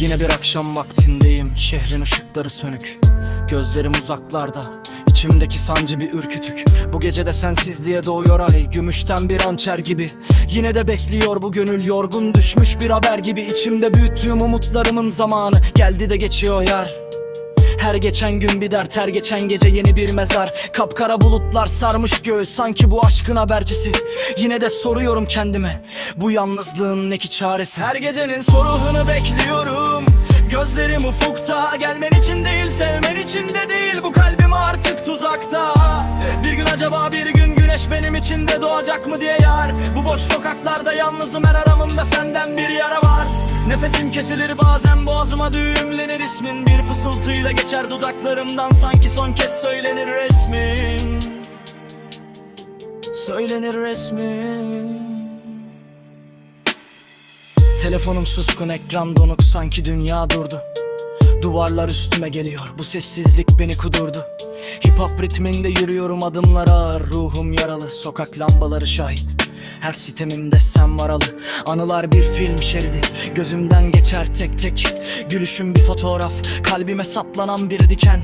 Yine bir akşam vaktindeyim Şehrin ışıkları sönük. Gözlerim uzaklarda İçimdeki sancı bir ürkütük. Bu gece de sensizliğe doğuyor ay Gümüşten bir hançer gibi. Yine de bekliyor bu gönül yorgun düşmüş bir haber gibi. İçimde büyüttüğüm umutlarımın zamanı. Geldi de geçiyor yar her geçen gün bir dert her geçen gece yeni bir mezar. Kapkara bulutlar sarmış göğü sanki bu aşkın habercisi. Yine de soruyorum kendime bu yalnızlığın ne ki çaresi? Her gecenin soruhunu bekliyorum. Gözlerim ufukta gelmen için değil sevmen için de değil. Bu kalbim artık tuzakta. Bir gün acaba bir gün güneş benim için de doğacak mı diye yar. Bu boş sokaklarda yalnızım her aramımda senden bir yara var Nefesim kesilir bazen boğazıma düğümlenir. İsmin Bir fısıltıyla geçer dudaklarımdan. Sanki son kez söylenir resmin. Söylenir resmin. Telefonum suskun ekran donuk. Sanki dünya durdu. Duvarlar üstüme geliyor. Bu sessizlik beni kudurdu. Hip hop ritminde yürüyorum. Adımlar ağır Ruhum yaralı. Sokak lambaları şahit Her sitemimde sen varalı. Anılar bir film şeridi. Gözümden geçer tek tek. Gülüşüm bir fotoğraf. Kalbime saplanan bir diken.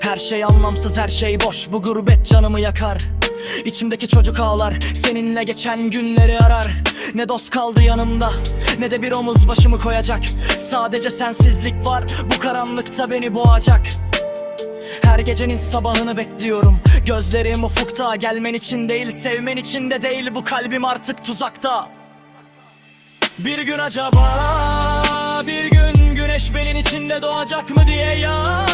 Her şey anlamsız her şey boş. Bu gurbet canımı yakar. İçimdeki çocuk ağlar. Seninle geçen günleri arar. Ne dost kaldı yanımda Ne de bir omuz başımı koyacak. Sadece sensizlik var. Bu karanlıkta beni boğacak her gecenin sabahını bekliyorum. Gözlerim ufukta Gelmen için değil sevmen için de değil. Bu kalbim artık tuzakta. Bir gün acaba Bir gün güneş benim içinde doğacak mı diye yar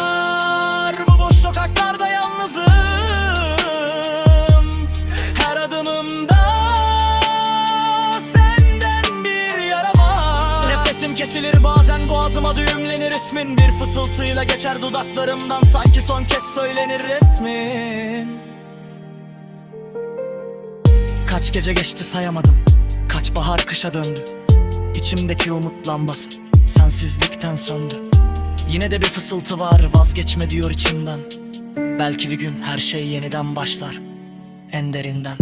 Kesilir bazen boğazıma düğümlenir ismin. Bir fısıltıyla geçer dudaklarımdan Sanki son kez söylenir resmin. Kaç gece geçti sayamadım Kaç bahar kışa döndü. İçimdeki umut lambası Sensizlikten söndü. Yine de bir fısıltı var vazgeçme diyor içimden. Belki bir gün her şey yeniden başlar En derinden.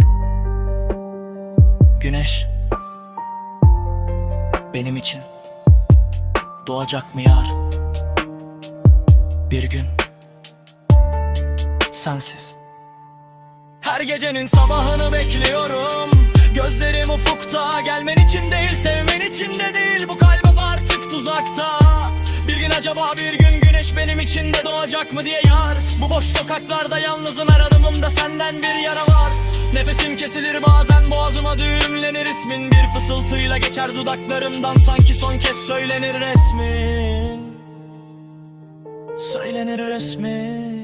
Güneş Benim için Doğacak mı yar? Bir gün Sensiz. Her gecenin sabahını bekliyorum. Gözlerim ufukta Gelmen için değil sevmen için de değil. Bu kalbim artık tuzakta. Bir gün acaba bir gün güneş benim için de doğacak mı diye yar. Bu boş sokaklarda yalnızım her adımımda senden bir yara var Nefesim kesilir bazen boğazıma düğümlenir. İsmin Bir fısıltıyla geçer dudaklarımdan. Sanki son kez söylenir resmin. Söylenir resmin